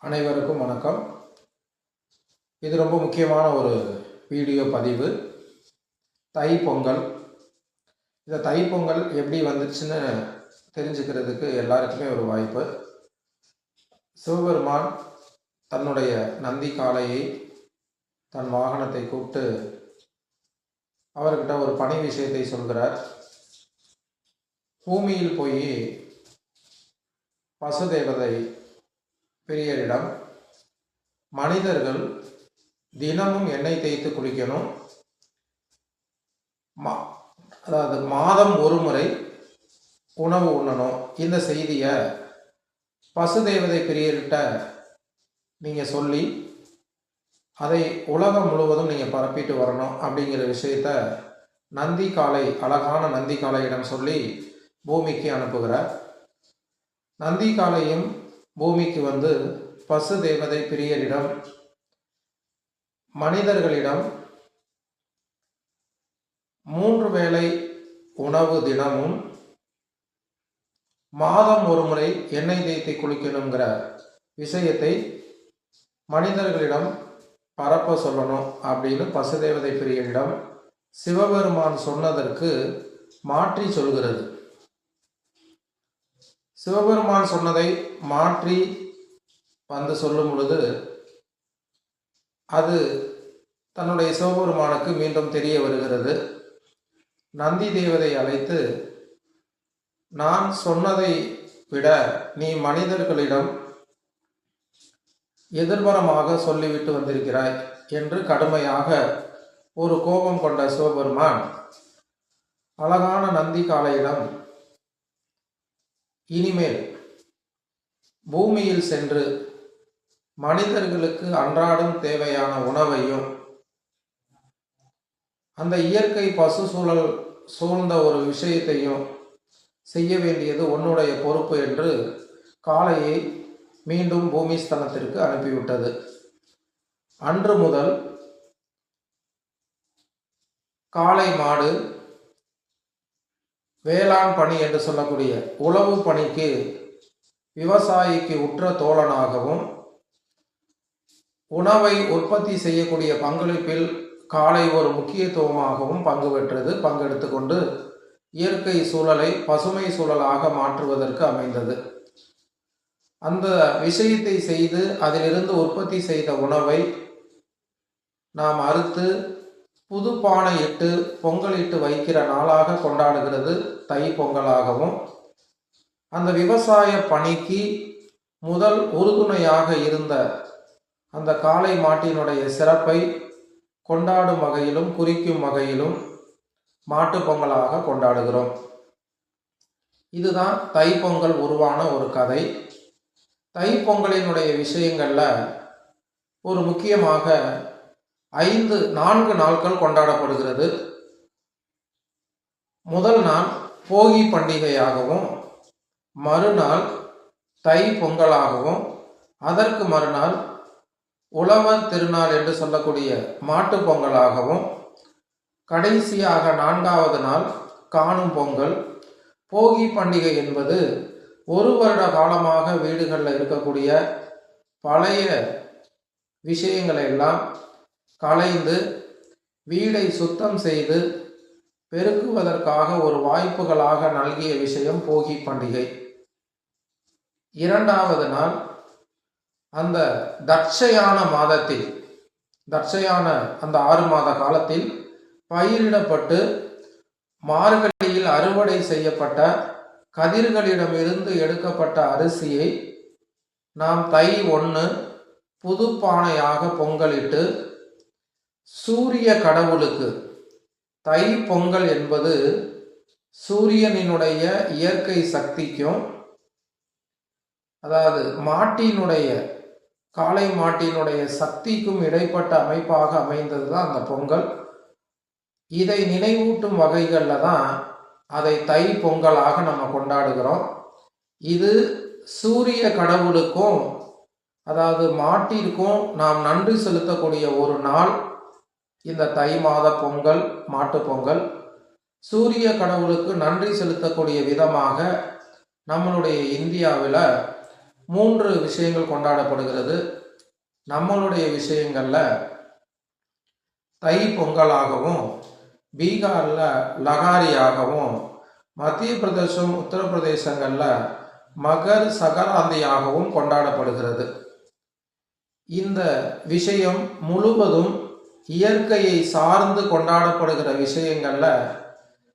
அனைவருக்கும் வணக்கம். இது ரொம்ப முக்கியமான ஒரு வீடியோ பதிவு. தை பொங்கல். இந்த தை பொங்கல் எப்படி வந்துச்சுன்னு தெரிஞ்சுக்கிறதுக்கு எல்லாருக்குமே ஒரு வாய்ப்பு. சிவபெருமான் தன்னுடைய நந்தி காளையை தன் வாகனத்தை கூப்பிட்டு அவர்கிட்ட ஒரு பணி விஷயத்தை சொல்கிறார். பூமியில் போய் பசுதேவதை பெரியரிடம் மனிதர்கள் தினமும் எண்ணெய் தேய்த்து குளிக்கணும். மா அதாவது மாதம் ஒரு முறை உணவு உண்ணணும். இந்த செய்தியை பசு தேவதை பெரியர்கிட்ட நீங்கள் சொல்லி அதை உலகம் முழுவதும் நீங்கள் பரப்பிட்டு வரணும். அப்படிங்கிற விஷயத்த நந்தி காளை அழகான நந்தி காளையிடம் சொல்லி பூமிக்கு அனுப்புகிறார். நந்தி காலையும் பூமிக்கு வந்து பசு தேவதை பிரியரிடம் மனிதர்களிடம் மூன்று வேளை உணவு தினமும் மாதம் ஒரு முறை எண்ணெய் தேய்த்து குளிக்கணுங்கிற விஷயத்தை மனிதர்களிடம் பரப்ப சொல்லணும் அப்படின்னு பசுதேவதை பிரியரிடம் சிவபெருமான் சொன்னதற்கு மாற்றி சொல்கிறது. சிவபெருமான் சொன்னதை மாற்றி வந்து சொல்லும் பொழுது அது தன்னுடைய சிவபெருமானுக்கு மீண்டும் தெரிய வருகிறது. நந்தி தேவதை அழைத்து நான் சொன்னதை விட நீ மனிதர்களிடம் எதிர்பரமாக சொல்லிவிட்டு வந்திருக்கிறாய் என்று கடுமையாக ஒரு கோபம் கொண்ட சிவபெருமான் அழகான நந்தி காளையிடம் இனிமேல் பூமியில் சென்று மனிதர்களுக்கு அன்றாடம் தேவையான உணவையும் அந்த இயற்கை பசு சூழல் சூழ்ந்த ஒரு விஷயத்தையும் செய்ய வேண்டியது உன்னுடைய பொறுப்பு என்று காளையை மீண்டும் பூமி ஸ்தலத்திற்கு அனுப்பிவிட்டது. அன்று முதல் காளை மாடு வேளாண் பணி என்று சொல்லக்கூடிய உழவு பணிக்கு விவசாயிக்கு உற்ற தோழனாகவும் உணவை உற்பத்தி செய்யக்கூடிய பங்களிப்பில் காலை ஒரு முக்கியத்துவமாகவும் பங்கு பெற்றது. பங்கெடுத்து கொண்டு இயற்கை சூழலை பசுமை சூழலாக மாற்றுவதற்கு அமைந்தது. அந்த விஷயத்தை செய்து அதிலிருந்து உற்பத்தி செய்த உணவை நாம் அறுத்து புது பானை இட்டு பொங்கலிட்டு வைக்கிற நாளாக கொண்டாடுகிறது தை பொங்கலாகவும். அந்த விவசாய பணிக்கு முதல் உறுதுணையாக இருந்த அந்த காளை மாட்டினுடைய சிறப்பை கொண்டாடும் வகையிலும் குறிக்கும் வகையிலும் மாட்டு பொங்கலாக கொண்டாடுகிறோம். இதுதான் தை பொங்கல் உருவான ஒரு கதை. தை பொங்கலினுடைய விஷயங்களில் ஒரு முக்கியமாக ஐந்து நான்கு நாட்கள் கொண்டாடப்படுகிறது. முதல் நாள் போகி பண்டிகையாகவும் மறுநாள் தை பொங்கலாகவும் அதற்கு மறுநாள் உழவர் திருநாள் என்று சொல்லக்கூடிய மாட்டு பொங்கலாகவும் கடைசியாக நான்காவது நாள் காணும் பொங்கல். போகி பண்டிகை என்பது ஒரு வருட காலமாக வீடுகளில் இருக்கக்கூடிய பழைய விஷயங்களை எல்லாம் களைந்து வீடை சுத்தம் செய்து பெருக்குவதற்காக ஒரு வாய்ப்புகளாக நல்கிய விஷயம் போகி பண்டிகை. இரண்டாவது நாள் அந்த தட்சையான மாதத்தில் தட்சையான அந்த ஆறு மாத காலத்தில் பயிரிடப்பட்டு மார்கழியில் அறுவடை செய்யப்பட்ட கதிர்களிடமிருந்து எடுக்கப்பட்ட அரிசியை நாம் தை ஒன்று புது பானையாக பொங்கலிட்டு சூரிய கடவுளுக்கு. தை பொங்கல் என்பது சூரியனினுடைய இயற்கை சக்திக்கும் அதாவது மாட்டினுடைய காளை மாட்டினுடைய சக்திக்கும் இடைப்பட்ட அமைப்பாக அமைந்தது தான் அந்த பொங்கல். இதை நினைவூட்டும் வகைகளில் தான் அதை தை பொங்கலாக நம்ம கொண்டாடுகிறோம். இது சூரிய கடவுளுக்கும் அதாவது மாட்டிற்கும் நாம் நன்றி செலுத்தக்கூடிய ஒரு நாள். இந்த தை மாத பொங்கல் மாட்டு பொங்கல் சூரிய கடவுளுக்கு நன்றி செலுத்தக்கூடிய விதமாக நம்மளுடைய இந்தியாவில் மூன்று விஷயங்கள் கொண்டாடப்படுகிறது. நம்மளுடைய விஷயங்களில் தை பொங்கலாகவும் பீகாரில் லகாரியாகவும் மத்திய பிரதேசம் உத்தரப்பிரதேசங்களில் மகர் சகராந்தியாகவும் கொண்டாடப்படுகிறது. இந்த விஷயம் முழுவதும் இயற்கையை சார்ந்து கொண்டாடப்படுகிற விஷயங்களில்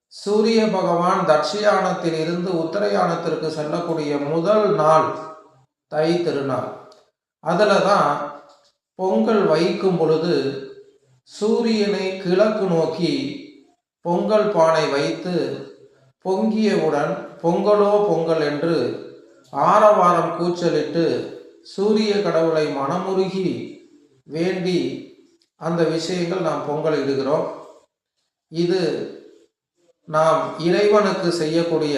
சூரிய பகவான் தட்சியானத்தில் இருந்து உத்தரயானத்திற்கு செல்லக்கூடிய முதல் நாள் தை திருநாள். அதில் தான் பொங்கல் வைக்கும் பொழுது சூரியனை கிழக்கு நோக்கி பொங்கல் பானை வைத்து பொங்கியவுடன் பொங்கலோ பொங்கல் என்று ஆரவாரம் கூச்சலிட்டு சூரிய கடவுளை மனமுருகி வேண்டி அந்த விஷயங்கள் நாம் பொங்கல் இடுகிறோம் இது நாம் இறைவனுக்கு செய்யக்கூடிய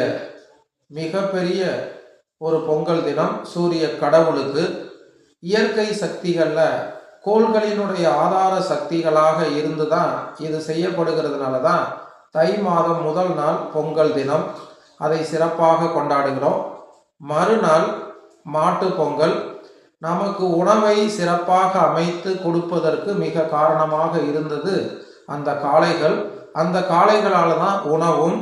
மிகப்பெரிய ஒரு பொங்கல் தினம் சூரிய கடவுளுக்கு. இயற்கை சக்திகளில் கோள்களினுடைய ஆதார சக்திகளாக இருந்து தான் இது செய்யப்படுகிறதுனால தான் தை மாதம் முதல் நாள் பொங்கல் தினம். அதை சிறப்பாக கொண்டாடுகிறோம். மறுநாள் மாட்டு பொங்கல். நமக்கு உணவை சிறப்பாக அமைத்து கொடுப்பதற்கு மிக காரணமாக இருந்தது அந்த காளைகள். அந்த காளைகளால் தான் உணவும்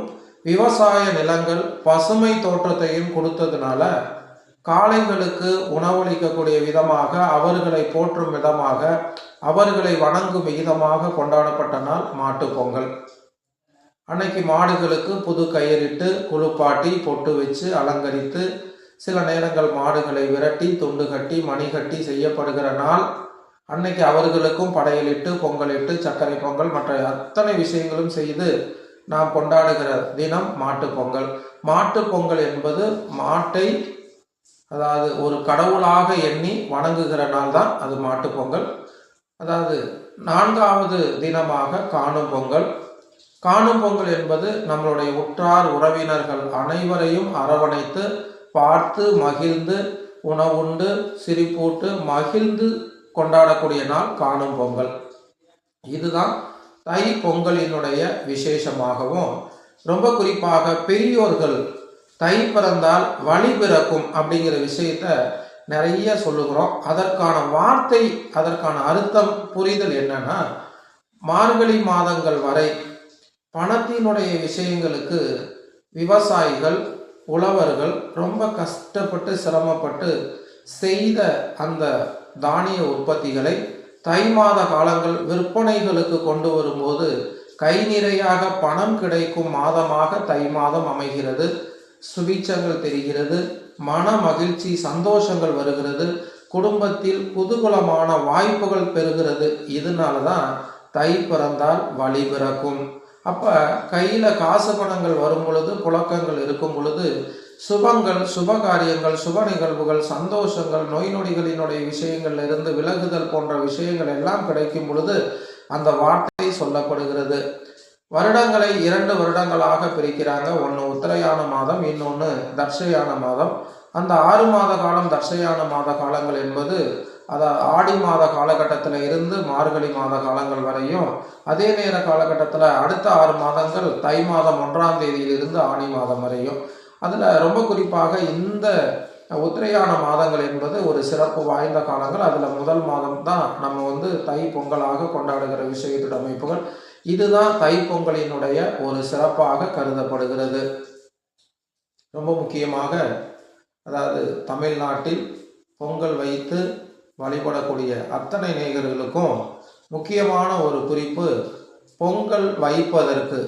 விவசாய நிலங்கள் பசுமை தோற்றத்தையும் கொடுத்ததுனால காளைகளுக்கு உணவளிக்கக்கூடிய விதமாக அவர்களை போற்றும் விதமாக அவர்களை வணங்கும் விகிதமாக கொண்டாடப்பட்ட நாள் மாட்டுப் பொங்கல். அன்னைக்கு மாடுகளுக்கு புது கயிறிட்டு குளிப்பாட்டி பொட்டு வச்சு அலங்கரித்து சில நேரங்கள் மாடுகளை விரட்டி துண்டு கட்டி மணி கட்டி செய்யப்படுகிற நாள் அன்னைக்கு அவர்களுக்கும் படையலிட்டு பொங்கலிட்டு சர்க்கரை பொங்கல் மற்ற அத்தனை விஷயங்களும் செய்து நாம் கொண்டாடுகிற தினம் மாட்டு பொங்கல். மாட்டுப் பொங்கல் என்பது மாட்டை அதாவது ஒரு கடவுளாக எண்ணி வணங்குகிற நாள் தான் அது மாட்டு பொங்கல். அதாவது நான்காவது தினமாக காணும் பொங்கல். காணும் பொங்கல் என்பது நம்மளுடைய உற்றார் உறவினர்கள் அனைவரையும் அரவணைத்து பார்த்து மகிழ்ந்து உணவுண்டு சிரிப்பூட்டு மகிழ்ந்து கொண்டாடக்கூடிய நாள் காணும் பொங்கல். இதுதான் தை பொங்கலினுடைய விசேஷமாகவும் ரொம்ப குறிப்பாக பெரியோர்கள் தை பிறந்தால் வழி பிறக்கும் அப்படிங்கிற விஷயத்த நிறைய சொல்லுகிறோம். அதற்கான வார்த்தை அதற்கான அர்த்தம் புரிதல் என்னன்னா மார்கழி மாதங்கள் வரை பணத்தினுடைய விஷயங்களுக்கு விவசாயிகள் உழவர்கள் ரொம்ப கஷ்டப்பட்டு சிரமப்பட்டு செய்த அந்த தானிய உற்பத்திகளை தை மாத காலங்கள் விற்பனைகளுக்கு கொண்டு வரும்போது கை நிறையாக பணம் கிடைக்கும் மாதமாக தை மாதம் அமைகிறது. சுபீட்சங்கள் தெரிகிறது மன மகிழ்ச்சி சந்தோஷங்கள் வருகிறது குடும்பத்தில் குதூகலமான வாய்ப்புகள் பெறுகிறது. இதனால தான் தை பிறந்தால் வழி பிறக்கும். அப்போ கையில் காசு பணங்கள் வரும் பொழுது புழக்கங்கள் இருக்கும் பொழுது சுபங்கள் சுப காரியங்கள் சுப நிகழ்வுகள் சந்தோஷங்கள் நோய் நொடிகளினுடைய விஷயங்கள்ல இருந்து விலகுதல் போன்ற விஷயங்கள் எல்லாம் கிடைக்கும் பொழுது அந்த வார்த்தை சொல்லப்படுகிறது. வருடங்களை இரண்டு வருடங்களாக பிரிக்கிறாங்க. ஒன்று உத்தரையான மாதம் இன்னொன்று தர்ஷயான மாதம். அந்த ஆறு மாத காலம் தர்ஷயான மாத காலங்கள் என்பது அதாவது ஆடி மாத காலகட்டத்தில் இருந்து மார்கழி மாத காலங்கள் வரையும் அதே நேர காலகட்டத்தில் அடுத்த ஆறு மாதங்கள் தை மாதம் ஒன்றாம் தேதியிலிருந்து ஆடி மாதம் வரையும். அதில் ரொம்ப குறிப்பாக இந்த உத்திரையான மாதங்கள் என்பது ஒரு சிறப்பு வாய்ந்த காலங்கள். அதில் முதல் மாதம் தான் நம்ம வந்து தை பொங்கலாக கொண்டாடுகிற விஷயத்துடைய அமைப்புகள். இதுதான் தை பொங்கலினுடைய ஒரு சிறப்பாக கருதப்படுகிறது. ரொம்ப முக்கியமாக அதாவது தமிழ்நாட்டில் பொங்கல் வைத்து வழிபடக்கூடிய அத்தனை நேயர்களுக்கும் முக்கியமான ஒரு குறிப்பு பொங்கல் வைப்பதற்கு.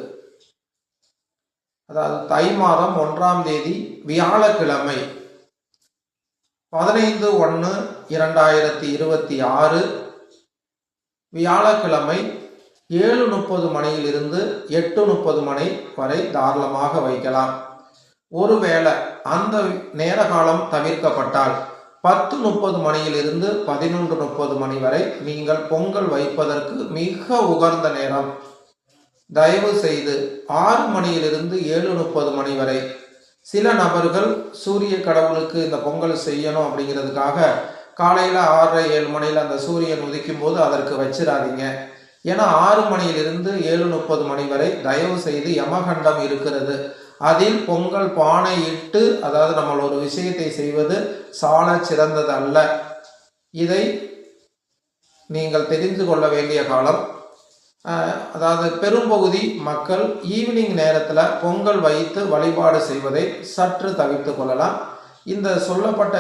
அதாவது தை மாதம் ஒன்றாம் தேதி வியாழக்கிழமை பதினைந்து ஒன்று இரண்டாயிரத்தி இருபத்தி ஆறு வியாழக்கிழமை ஏழு முப்பது மணியிலிருந்து எட்டு முப்பது மணி வரை தாராளமாக வைக்கலாம். ஒருவேளை அந்த நேர காலம் தவிர்க்கப்பட்டால் பத்து முப்பது மணியிலிருந்து பதினொன்று முப்பது மணி வரை நீங்கள் பொங்கல் வைப்பதற்கு மிக உகந்த நேரம். தயவு செய்து ஆறு மணியிலிருந்து ஏழு முப்பது மணி வரை. சில நபர்கள் சூரிய கடவுளுக்கு இந்த பொங்கல் செய்யணும் அப்படிங்கிறதுக்காக காலையில் ஆறரை ஏழு மணியில் அந்த சூரியன் உதிக்கும் போது அதற்கு வச்சிடாதீங்க. ஏன்னா ஆறு மணியிலிருந்து ஏழு முப்பது மணி வரை தயவு செய்து யமகண்டம் இருக்கிறது. அதில் பொங்கல் பானை இட்டு அதாவது நம்ம ஒரு விஷயத்தை செய்வது சால சிறந்தது அல்ல இதை நீங்கள் தெரிந்து கொள்ள வேண்டிய காலம். அதாவது பெரும்பகுதி மக்கள் ஈவினிங் நேரத்தில் பொங்கல் வைத்து வழிபாடு செய்வதை சற்று தவிர்த்து கொள்ளலாம். இந்த சொல்லப்பட்ட